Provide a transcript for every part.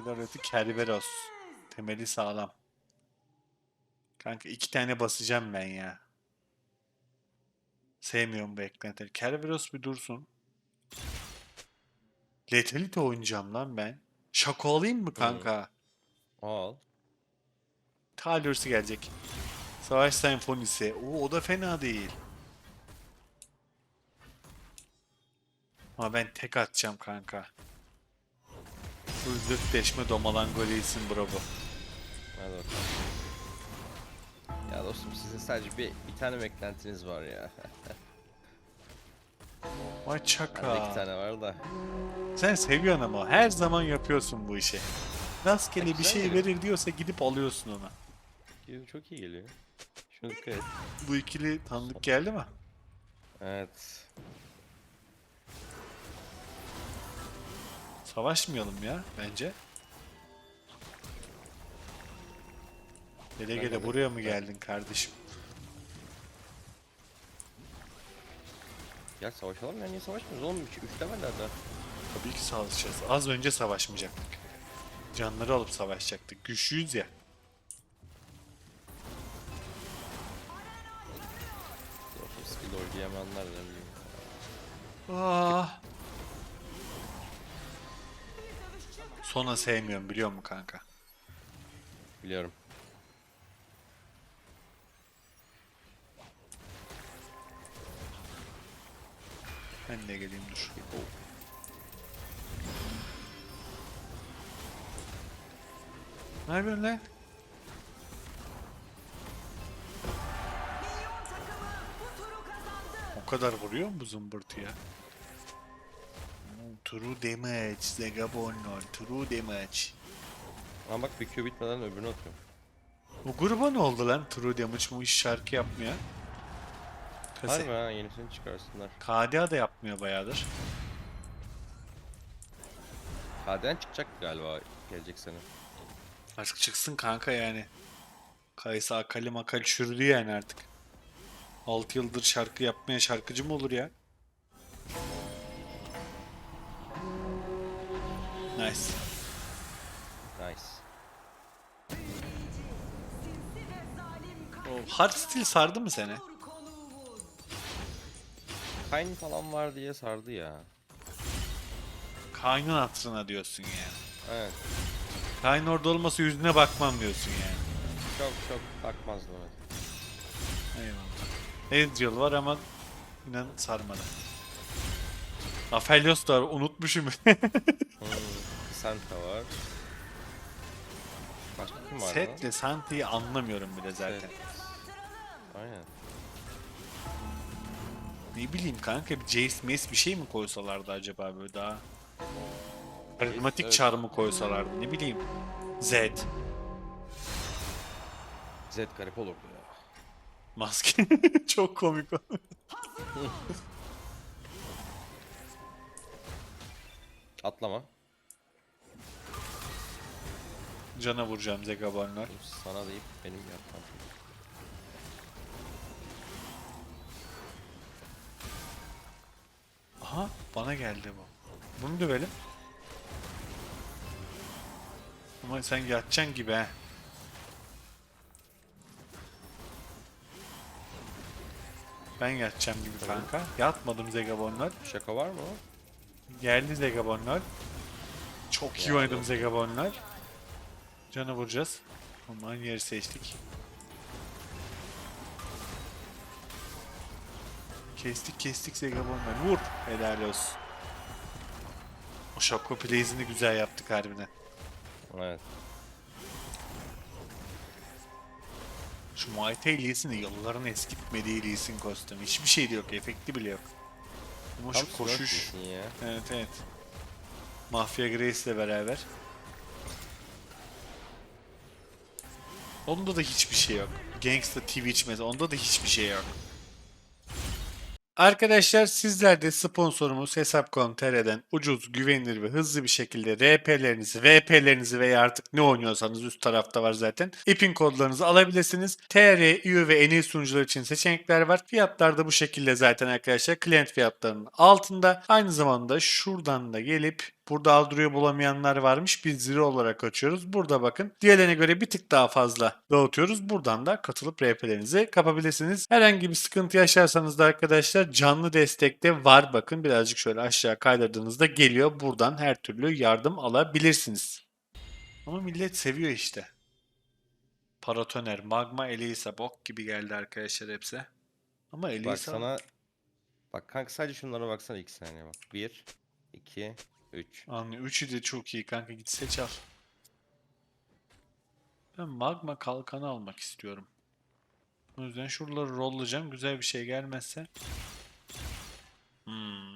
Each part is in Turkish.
Ötü Kerberos. Temeli sağlam. Kanka iki tane basacağım ben ya. Sevmiyorum bu eklentileri. Kerberos bir dursun. Lethality oynayacağım lan ben. Şako alayım mı kanka? Al. Talürsü gelecek. Savaş senfonisi. Oo, o da fena değil. Ama ben tek atacağım kanka. Hızlı deşme domalan goleysin bro bu. Hadi bakalım. Ya dostum sizin sadece bir, bir tane beklentiniz var ya. Vay Bende iki çaka. tane var da. Sen seviyorsun ama her zaman yapıyorsun bu işi. Rastgele bir şey geliyor. verir diyorsa gidip alıyorsun onu. Gibi Çok iyi geliyor. Şunu dikkat et. Bu ikili tanıdık geldi mi? Evet. Savaşmayalım ya bence. Gele gele buraya mı geldin kardeşim? Gel savaşalım ya niye savaşmıyoruz oğlum? Üç, üç leveller daha. Tabii ki savaşacağız. Az önce savaşmayacaktık. Canları alıp savaşacaktık. Güçlüyüz ya. Skill oynayamayanlar ne bileyim. Ah. Sona sevmiyorum biliyor musun kanka? Biliyorum. Ben de geleyim dur. Ne yapıyorsun lan? O kadar vuruyor mu bu zımbırtı ya? True damage, Zegabonlar, true damage. Ama bak bir Q bitmeden öbürünü atıyorum. O gruba ne oldu lan? True damage bu iş şarkı yapmıyor. Harbi ha yenisini çıkarsınlar. KDA da yapmıyor bayağıdır. KD'den çıkacak galiba gelecek sene. Artık çıksın kanka yani. Kaysa Akali Makali çürüdü yani artık. 6 yıldır şarkı yapmaya şarkıcı mı olur ya? Nice. Nice. O hard style sardı mı seni? Kayn falan var diye sardı ya. Kaynın hatırına diyorsun yani. Evet. Kayn orada olmasa yüzüne bakmam diyorsun yani. Çok çok bakmazdı evet. Eyvallah. Ezreal var ama inan sarmadı. Aphelios da var, unutmuşum. Hmm, Santa var. Başka kim var lan? Setle Santi'yi anlamıyorum bile zaten. Set. Aynen. Ne bileyim kanka bir Jace Mace bir şey mi koysalardı acaba böyle daha karizmatik evet. çar mı koysalardı ne bileyim Zed Zed garip olurdu ya. maske çok komik o. Atlama. Cana vuracağım Zegabanlar. Sana deyip benim yapmam. Aha bana geldi bu. Bunu dövelim. Ama sen yatacaksın gibi he. Ben yatacağım gibi kanka. Yatmadım Zegabonlar. Şaka var mı? Geldi Zegabonlar. Çok iyi oynadım Zegabonlar. Canı vuracağız. Aman yeri seçtik. Kestik kestik Zegabonlar. Vur. Helal olsun. O Şoko plays'ini güzel yaptık harbiden. Evet. Şu Muay Thai Lee Sin'i yılların eskitmediği Lee Sin kostümü. Hiçbir şey de yok. Efekti bile yok. Ama Tam şu koşuş. Ya. Evet evet. Mafya Grace ile beraber. Onda da hiçbir şey yok. Gangsta Twitch mesela onda da hiçbir şey yok. Arkadaşlar sizler de sponsorumuz Hesap.com.tr'den ucuz, güvenilir ve hızlı bir şekilde RP'lerinizi, VP'lerinizi veya artık ne oynuyorsanız üst tarafta var zaten. İpin kodlarınızı alabilirsiniz. TR, EU ve iyi sunucular için seçenekler var. Fiyatlar da bu şekilde zaten arkadaşlar. Client fiyatlarının altında. Aynı zamanda şuradan da gelip Burada Aldru'yu bulamayanlar varmış. Biz zero olarak açıyoruz. Burada bakın diğerlerine göre bir tık daha fazla dağıtıyoruz. Buradan da katılıp RP'lerinizi kapabilirsiniz. Herhangi bir sıkıntı yaşarsanız da arkadaşlar canlı destekte var. Bakın birazcık şöyle aşağı kaydırdığınızda geliyor. Buradan her türlü yardım alabilirsiniz. Ama millet seviyor işte. Paratoner, Magma, Elisa bok gibi geldi arkadaşlar hepsi. Ama Elisa... Bak sana... Bak kanka sadece şunlara baksana 2 saniye bak. 1, 2, 3. Anlıyor. Üçü de çok iyi kanka git seç al. Ben magma kalkanı almak istiyorum. O yüzden şuraları rollayacağım. Güzel bir şey gelmezse. Hmm.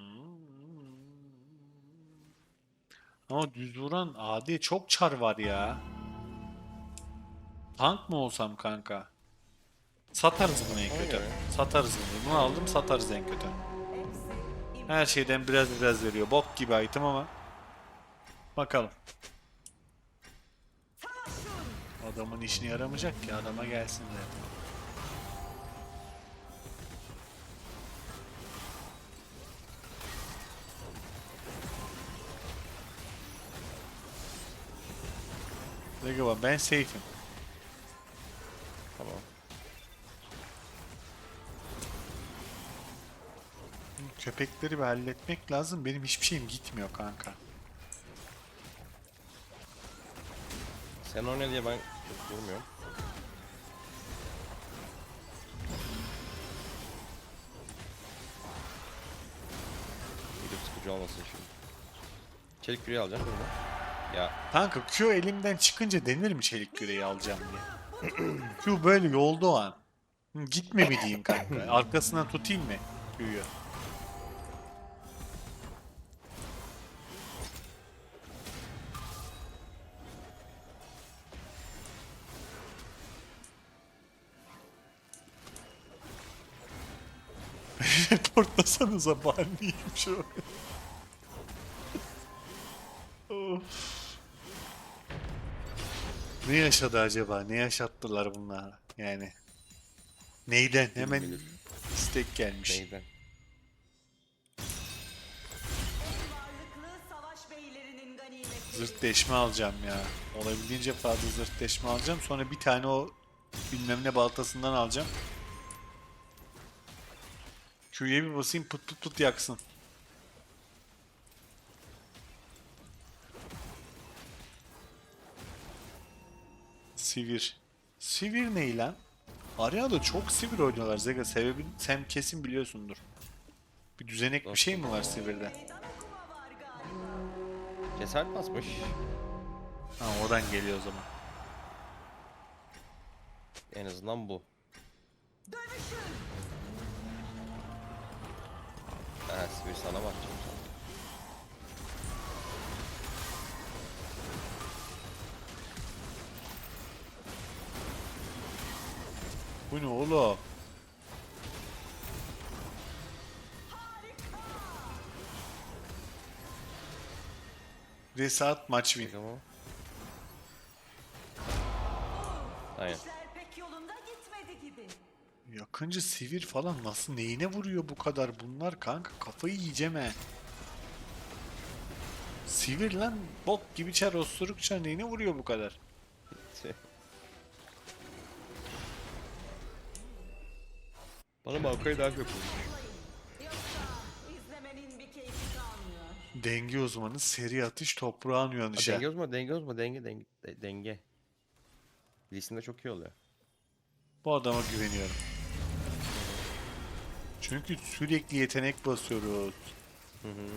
Ama düz vuran adi çok çar var ya. Tank mı olsam kanka? Satarız bunu en kötü. Satarız bunu. Bunu aldım satarız en kötü. Her şeyden biraz biraz veriyor. Bok gibi item ama. Bakalım. Adamın işine yaramayacak ki adama gelsin zaten. Legoba ben safe'im. Köpekleri bir halletmek lazım. Benim hiçbir şeyim gitmiyor kanka. Sen oyna diye ben çok vurmuyorum. Gidip sıkıcı olmasın şimdi. Çelik küreği alacağım burada. Ya Kanka Q elimden çıkınca denir mi çelik küreği alacağım diye. Q böyle yolda o an. Gitme mi diyeyim kanka? Arkasından tutayım mı Q'yu? Reportlasanıza şu an. Of. Ne yaşadı acaba? Ne yaşattılar bunlar? Yani. Neyden? Hemen bilir. istek gelmiş. neyden? Zırt deşme alacağım ya. Olabildiğince fazla zırt deşme alacağım. Sonra bir tane o bilmem ne baltasından alacağım. Q'ye bir basayım pıt pıt pıt yaksın. Sivir. Sivir ne lan? Arya'da çok sivir oynuyorlar Zega. Sebebini sen kesin biliyorsundur. Bir düzenek bir şey mi var Sivir'de? Cesaret basmış. Ha oradan geliyor o zaman. En azından bu. Dönüşün. Ha sivir sana bakacağım. Bu ne oğlum? Resat maç win. Aynen. Yakıncı sivir falan nasıl neyine vuruyor bu kadar bunlar kanka kafayı yiyeceğim he. Sivir lan bok gibi çar osuruk çar neyine vuruyor bu kadar? Bana Maokai daha çok kalmıyor. Denge uzmanı seri atış toprağın Ha, uyanışa. denge uzma, denge uzma, denge, denge, de- denge. Lisinde çok iyi oluyor. Bu adama güveniyorum. Çünkü sürekli yetenek basıyoruz. Hı hı.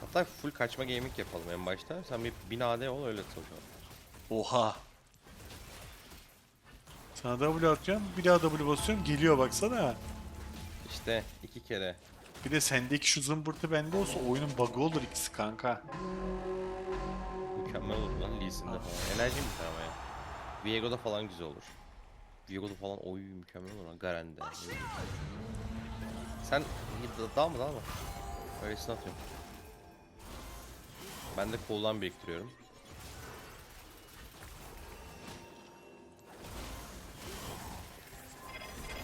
Hatta full kaçma gaming yapalım en başta. Sen bir 1000 AD ol öyle çalışalım. Oha. Sana W atacağım, bir daha W basıyorum, geliyor baksana. İşte iki kere. Bir de sendeki şu zımbırtı bende olsa oyunun bug'ı olur ikisi kanka. Mükemmel olur lan Lee'sinde falan. Enerji mi ama ya? Viego'da falan güzel olur. Viego'da falan oy mükemmel olur lan Garen'de. Sen da- dağ mı dağ mı? Öylesine atıyorum. Ben de cool'dan biriktiriyorum.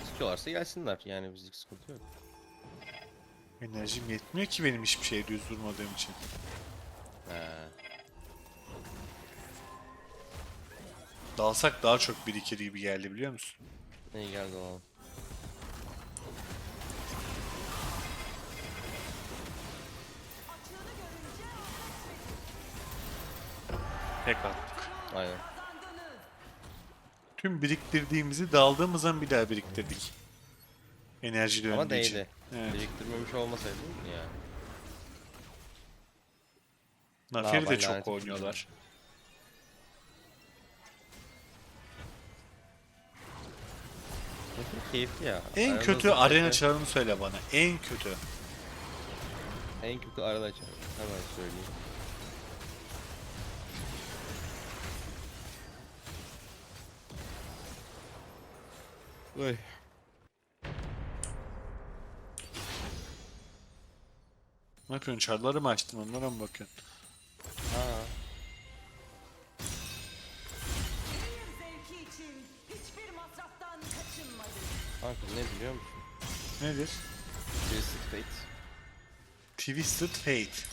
İstiyorlarsa gelsinler yani bizlik sıkıntı yok. Enerjim yetmiyor ki benim hiçbir şeye düz durmadığım için. He. Dalsak daha çok birikir gibi geldi biliyor musun? İyi geldi görünce Tek attık. Aynen. Tüm biriktirdiğimizi daldığımız an bir daha biriktirdik. Enerji döndüğü Ama değdi. için. Evet. Biriktirmemiş olmasaydı ya. Nafir'i de Daha çok lanet oynuyorlar. Keyifli ya. En kötü zaten- arena çarını söyle bana. En kötü. En kötü arada çağır. Hemen söyleyeyim. Oy. Ne yapıyorsun? Çarları mı açtın? Onlara mı bakıyorsun? Kanka ne biliyor musun? Nedir? Twisted Fate. Twisted Fate.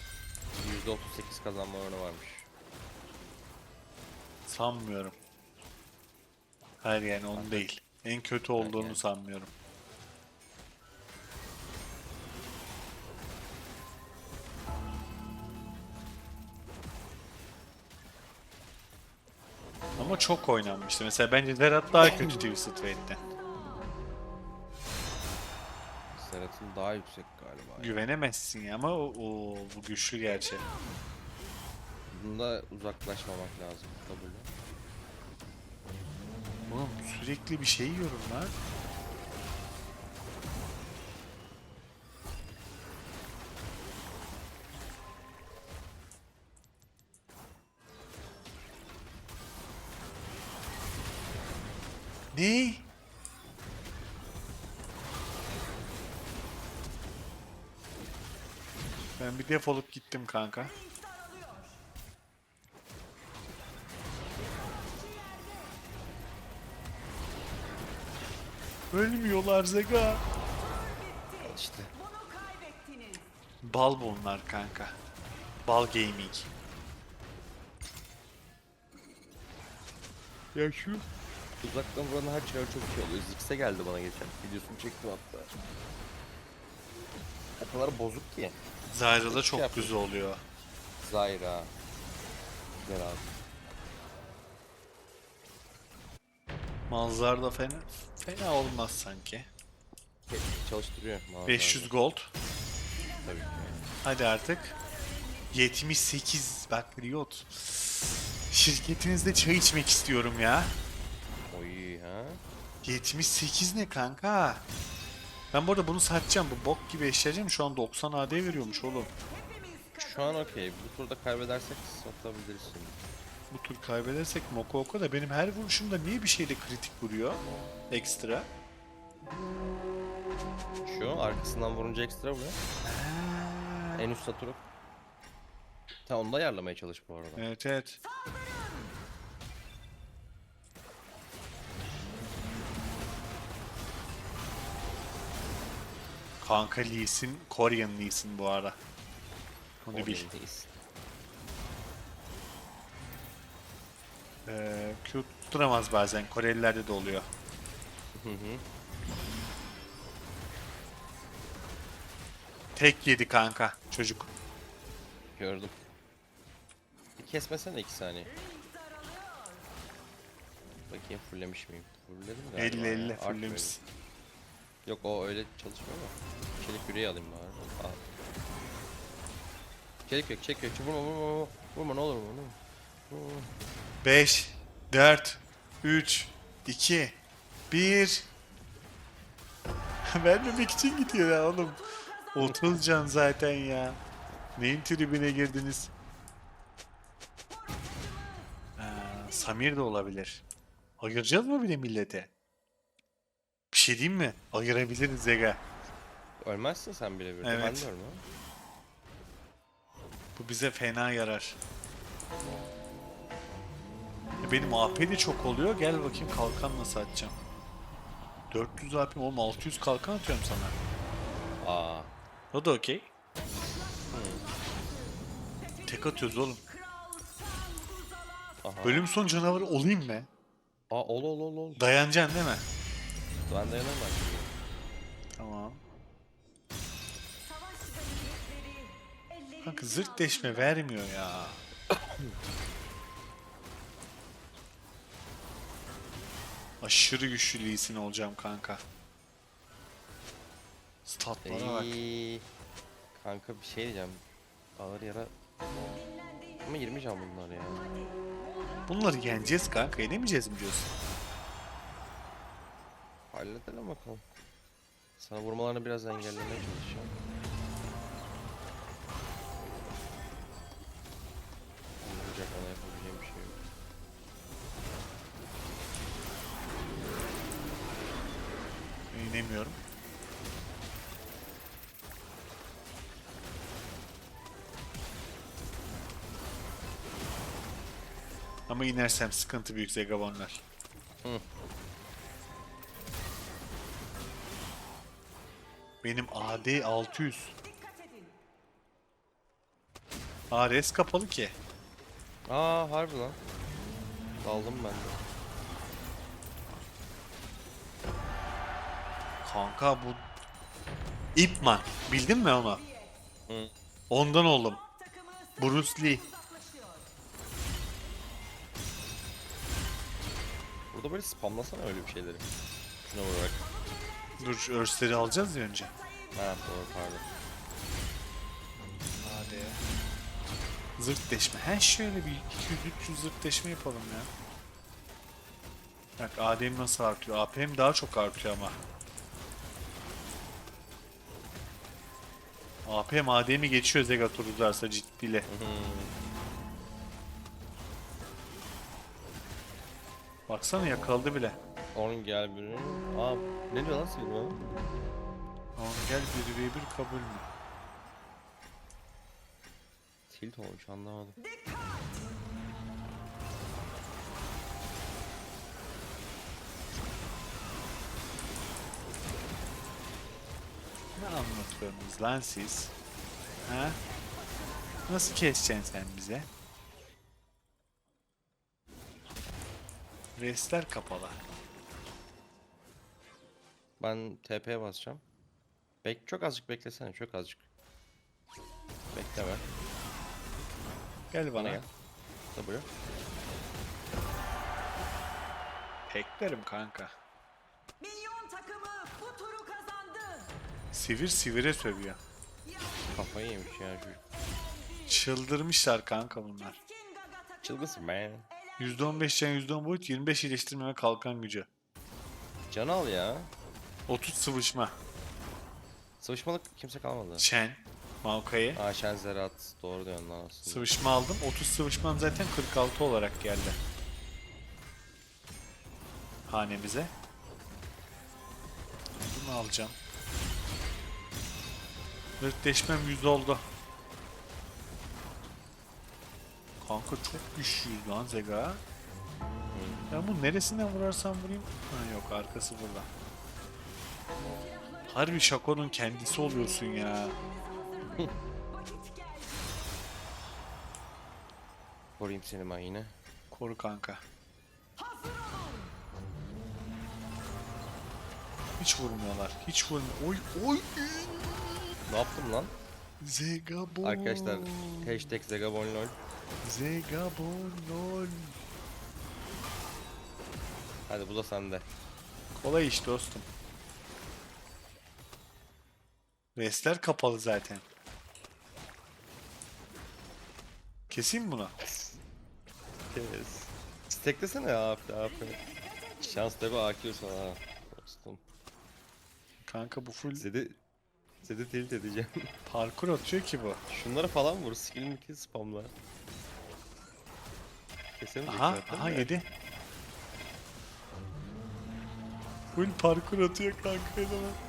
%38 kazanma oranı varmış. Sanmıyorum. Hayır yani onu değil. En kötü olduğunu yani. sanmıyorum. Ama çok oynanmıştı. Mesela bence Zerat daha kötü Twisted Fate'den. Serhat'ın daha yüksek galiba. Güvenemezsin ya ama o, o bu güçlü gerçi. Bunda uzaklaşmamak lazım. W. Oğlum sürekli bir şey yiyorum lan. Ne? Ben bir defolup gittim kanka. Ölmüyorlar Zega. Al işte. Bunu kaybettiniz. Bal bunlar kanka. Bal gaming. Ya şu Uzaktan vuran her çağrı çok iyi oluyor. Zix'e geldi bana geçen. Videosunu çektim hatta. O kadar bozuk ki. Zyra'da çok yapıyor. güzel oluyor. Zyra. Güzel abi. Manzarda fena fena olmaz sanki. Çalıştırıyor. mağazalarda. 500 gold. Tabii ki. Hadi artık. 78 bak Riot. Şirketinizde çay içmek istiyorum ya. Oy ha. 78 ne kanka? Ben bu arada bunu satacağım. Bu bok gibi eşyacağım. Şu an 90 AD veriyormuş oğlum. Şu an okey. Bu turda kaybedersek satabiliriz şimdi. Bu tur kaybedersek Moko Oko da benim her vuruşumda niye bir şeyle kritik vuruyor? Ekstra. Şu arkasından vurunca ekstra vuruyor. En üst satırı. Ta onu da ayarlamaya çalış bu arada. Evet evet. Kanka Lee Sin, Korean Lee Sin bu ara. Onu bil. Ee, Q tutturamaz bazen. Korelilerde de oluyor. Hı hı. Tek yedi kanka çocuk. Gördüm. Bir kesmesene iki saniye. Bakayım fulllemiş miyim? Fullledim galiba. 50 50 ya, fullemiş. Yok o öyle çalışmıyor mu? Çelik yüreği alayım bari. Al. Çelik yok, çelik yok. Vurma, vurma, vurma. Vurma ne olur vurma. Vurma. 5, 4, 3, 2, 1. Vermemek için gidiyor ya oğlum. 30 can zaten ya. Neyin tribüne girdiniz? Aa, Samir de olabilir. Ayıracağız mı bir de millete? Şey diyeyim mi? Ayırabiliriz Ega. Ölmezsin sen bile bir. Evet. Ben de ölmem. Bu bize fena yarar. Ya Benim AP de çok oluyor. Gel bakayım kalkan nasıl atacağım. 400 AP oğlum 600 kalkan atıyorum sana. Aa. O da okey. Tek atıyoruz oğlum. Aha. Bölüm son canavarı olayım mı? Aa ol ol ol ol. Dayanacaksın değil mi? Ben dayanamam. Tamam. Kanka zırt deşme vermiyor ya. Aşırı güçlü Lee Sin olacağım kanka. Statlara bak. Ey. Kanka bir şey diyeceğim. Ağır yara. Ama 20 can bunlar ya. Bunları yeneceğiz kanka. Yenemeyeceğiz mi diyorsun? Halledelim bakalım. Sana vurmalarını biraz engellemeye çalışacağım. Vuracak ona yapabileceğim şey. Ama inersem sıkıntı büyük Zegabonlar. Benim AD 600. Dikkat edin. ARS kapalı ki. Aa harbi lan. Daldım ben de. Kanka bu İpman. Bildin mi onu? Hı. Ondan oldum. Bruce Lee. Burada böyle spamlasana öyle bir şeyleri. Şuna vurarak. Dur örsleri alacağız ya önce. Ha doğru pardon. Hadi. Zırt deşme. He şöyle bir 200-300 zırt deşme yapalım ya. Bak ADM nasıl artıyor? APM daha çok artıyor ama. APM ADM'i geçiyor Zegator uzarsa ciddiyle. Baksana yakaladı bile. Onun gel biri. Aa ne diyor lan senin o? Tamam gel 1v1 kabul mü? Tilt olmuş anlamadım. Ne anlatıyorsunuz lan siz? Ha? Nasıl keseceksin sen bize? Restler kapalı. Ben TP'ye basacağım. Bek çok azıcık beklesene çok azıcık. Bekleme. Gel Bana gel. W. Teklerim kanka. Minyon takımı bu turu kazandı. Sivir sivire sövüyor. Kafayı yemiş ya çocuk. Çıldırmışlar kanka bunlar. King Gaga takımı Çılgınsın man. %15 can %10 boyut 25 iyileştirme ve kalkan gücü. Can al ya. 30 sıvışma. Sıvışmalık kimse kalmadı. Shen. Maokai. Aa Shen Zerat. Doğru diyorsun lan aslında. Sıvışma aldım. 30 sıvışmam zaten 46 olarak geldi. Hanemize. Bunu alacağım. Hırtleşmem 100 oldu. Kanka çok güçlüyüz lan Zega. Ya bu neresinden vurarsam vurayım. Ha yok arkası burada. Harbi Şako'nun kendisi oluyorsun ya. Koruyayım seni ben yine. Koru kanka. Hiç vurmuyorlar. Hiç vurmuyor. Oy oy. Ne yaptım lan? Zegabon. Arkadaşlar hashtag Zegabonlol. Zegabon lol. Hadi bu da sende. Kolay iş dostum. Restler kapalı zaten. Keseyim bunu. Kes. Steklesene abi abi. Şans tabi akıyor sana ha. Dostum. Kanka bu full Zedi Zedi tilt edeceğim. parkur atıyor ki bu. Şunları falan vur. Skill mikil spamla. Kesemeyecek Aha, zaten aha de. yedi. Full parkur atıyor kanka eleman.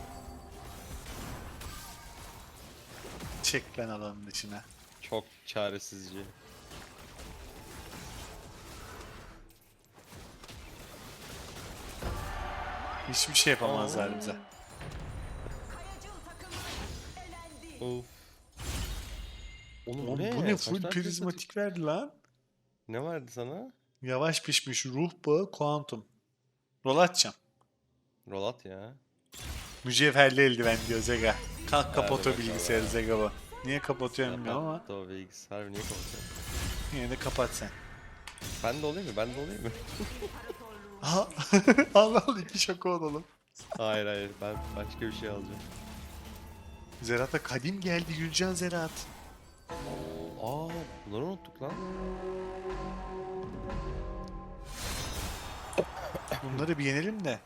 Çek lan alanın içine. Çok çaresizce. Hiçbir şey yapamazlar bize. Of. Oğlum Oğlum ne? bu ne? Full tane prizmatik verdi lan. Ne verdi sana? Yavaş pişmiş ruh bağı kuantum. Rol atacağım. Rolat ya. Mücevherli eldiven diyor Zega. Kalk kapat o bilgisayarı Zega bu. Niye kapatıyor bilmiyorum ama Kapattı o bilgisi. Harbi niye kapatıyor? yine de kapat sen. Ben de olayım mı? Ben de olayım mı? Aha. Allah Allah iki şaka olalım. hayır hayır. Ben başka bir şey alacağım. Zerat'a kadim geldi Gülcan Zerat. Aa, bunları unuttuk lan. Bunları bir yenelim de.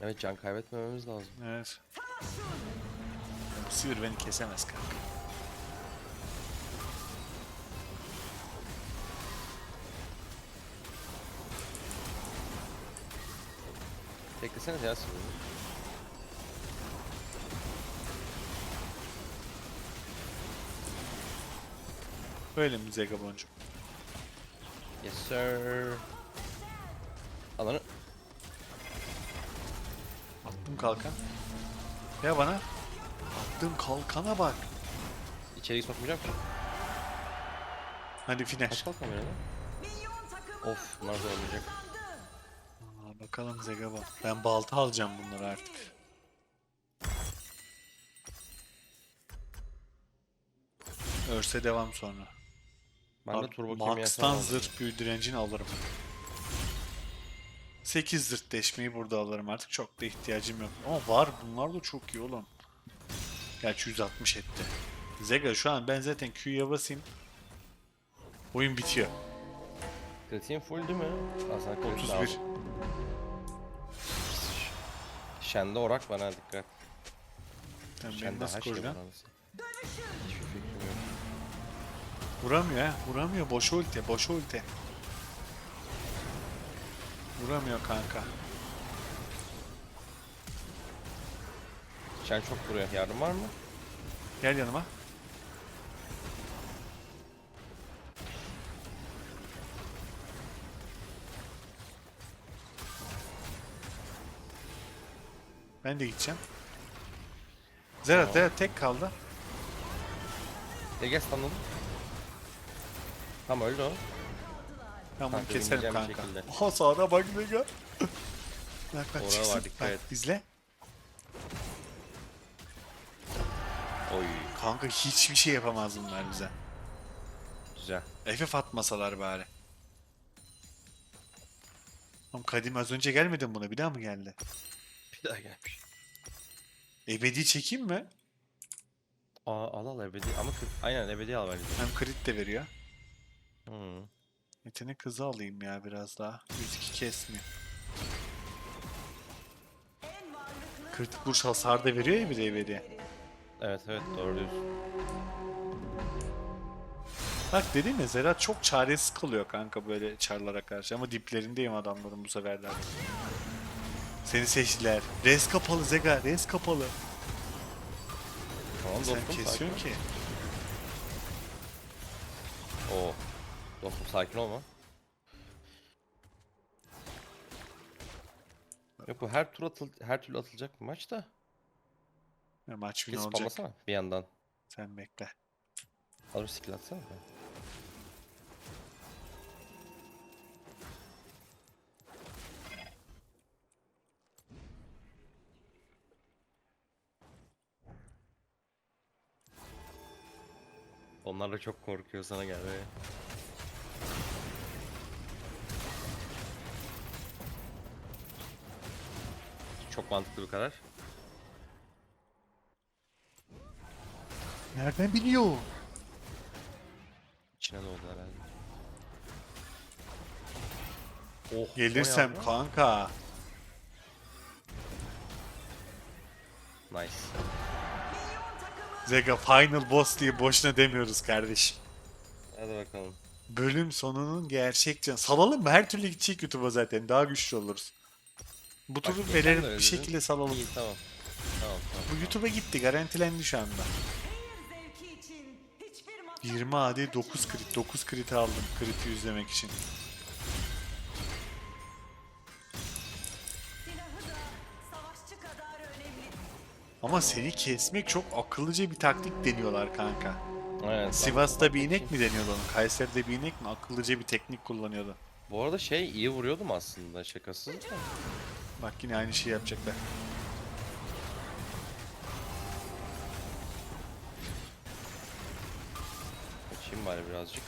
Evet can kaybetmememiz lazım. Evet. Sivir beni kesemez kanka. Bekleseniz ya siz. bunu. Böyle mi Zega boncuğum? Yes sir. Alanı. Attım kalkan. Ya bana. Attığım kalkana bak. İçeri sokmayacağım ki. Hadi finish. Kaç? Milyon takımı Of bunlar da olmayacak. Aa, bakalım Zega bak. Ben balta alacağım bunları artık. Örse devam sonra. Ben de Abi, turbo kimyasal Max'tan zırh büyü direncini alırım. 8 zırh deşmeyi burada alırım artık. Çok da ihtiyacım yok. Ama var bunlar da çok iyi oğlum. Gerçi 160 etti. Zega şu an ben zaten Q'ya basayım. Oyun bitiyor. Kritiğin full değil mi? Kritik 31. lazım. Şende orak bana dikkat. Tamam, ben nasıl var koruyacağım? Hiçbir fikrim yok. Vuramıyor ha. Vuramıyor. Boş ulti. Boş ulti. Vuramıyor kanka. Şen çok vuruyor. Yardım var mı? Gel yanıma. Ben de gideceğim. Zerat, Zerat tek kaldı. Ege sandım. Tamam öldü o. Ben bunu Kanka, keserim kanka. Oha sağına bak Zega. Bak bak Oraya çıksın. var, dikkat Bak et. izle. Oy Kanka hiçbir şey yapamaz bunlar bize. güzel. FF atmasalar bari. Oğlum Kadim az önce gelmedi mi buna? Bir daha mı geldi? Bir daha gelmiş. Ebedi çekeyim mi? Aa al al ebedi ama kı- aynen ebedi al bence. Hem crit de veriyor. Hı. Yetenek hızı alayım ya biraz daha. 102 kesmiyor. En varlıklı Kritik vuruş hasar da veriyor ya bir de ebedi. Evet evet doğru diyorsun. Bak dedim ya Zerat çok çaresiz kalıyor kanka böyle çarlara karşı. Ama diplerindeyim adamların bu sefer de artık. Seni seçtiler. Res kapalı Zega, res kapalı. Tamam Sen dostum kesiyorsun sakin. ki. Oo. Dostum sakin olma. Yok bu her tur atıl her türlü atılacak bir maç da. Ya maç Bir win olacak. spamlasana bir yandan. Sen bekle. Alır skill atsana. be. Onlar da çok korkuyor sana gelmeye. Çok mantıklı bir karar. Nereden biliyor? İçine doğdu herhalde. Oh, Gelirsem kanka. Nice. Zega final boss diye boşuna demiyoruz kardeşim. Hadi bakalım. Bölüm sonunun gerçek can. Salalım mı? Her türlü gidecek YouTube'a zaten. Daha güçlü oluruz. Bu Bak, turu verelim bir şekilde salalım. İyi tamam. Tamam tamam. Bu YouTube'a gitti. Garantilendi şu anda. 20 AD 9 crit. 9 crit aldım. Crit'i yüzlemek için. silahı da savaşçı kadar önemli. Ama seni kesmek çok akıllıca bir taktik deniyorlar kanka. Evet. Sivas'ta bir inek mi deniyordu onu? Kayseri'de bir inek mi? Akıllıca bir teknik kullanıyordu. Bu arada şey iyi vuruyordum aslında şakasız da. Bak yine aynı şeyi yapacaklar. Kaçayım bari birazcık.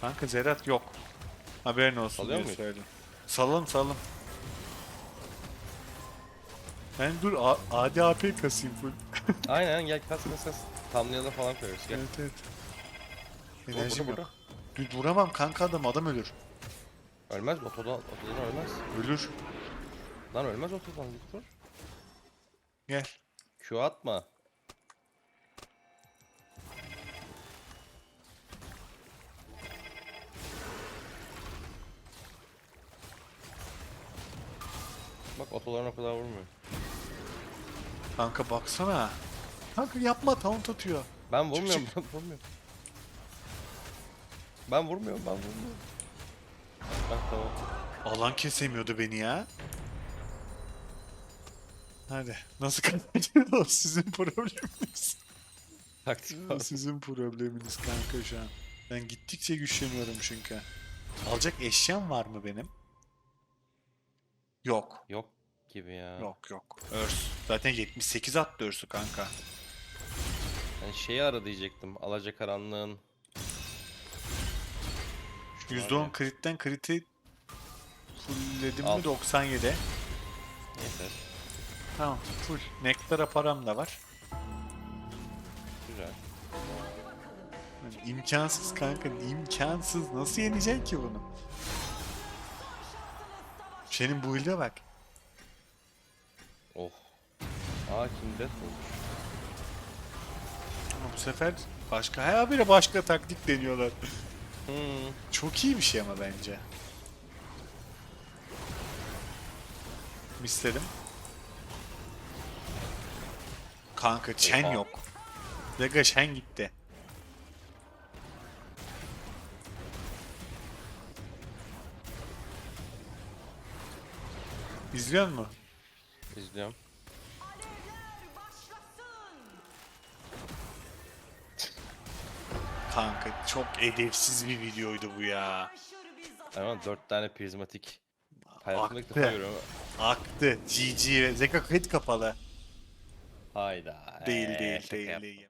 Kanka Zerat yok. Haberin olsun Salıyor diye muyuz? söyledim. Salım salım. Ben dur A- Adi AP kasayım full. Aynen gel kas kas kas. Thumbnail'a falan koyuyoruz gel. evet evet. Vur, Enerjim burada, yok. Dur, vuramam kanka adam adam ölür. Ölmez mi? Otodan, otodan ölmez. Ölür. Lan ölmez otodan Victor. Gel. Q atma. Bak otoların o kadar vurmuyor. Kanka baksana. Kanka yapma taunt atıyor. Ben vurmuyorum, ben vurmuyorum. Ben vurmuyorum, ben vurmuyorum. Bak tamam. Alan kesemiyordu beni ya. Hadi. Nasıl kaybediyor o sizin probleminiz. Taktik var. sizin probleminiz kanka şu an. Ben gittikçe güçleniyorum çünkü. Alacak eşyam var mı benim? Yok. Yok gibi ya. Yok yok. Örs. Zaten 78 attı örsü kanka. Yani şeyi ara diyecektim. Alacakaranlığın. Şu var %10 ya. kritten kriti fullledim Al. mi 97. Yeter. Tamam full. Nektara param da var. Güzel. Yani imkansız kanka imkansız. Nasıl yeneceksin ki bunu? Senin bu build'e bak. Oh. Aa kim death olmuş. Ama bu sefer başka her biri başka taktik deniyorlar. Hmm. Çok iyi bir şey ama bence. Misledim. Kanka Chen yok. Vega Shen gitti. İzliyor musun? İzliyorum. Kanka çok edepsiz bir videoydu bu ya. Ama dört tane prizmatik. Hayatımda ilk Aktı. defa görüyorum. Aktı. GG Zeka kayıt kapalı. Hayda. Değil ee, değil şaka değil yaptım. değil.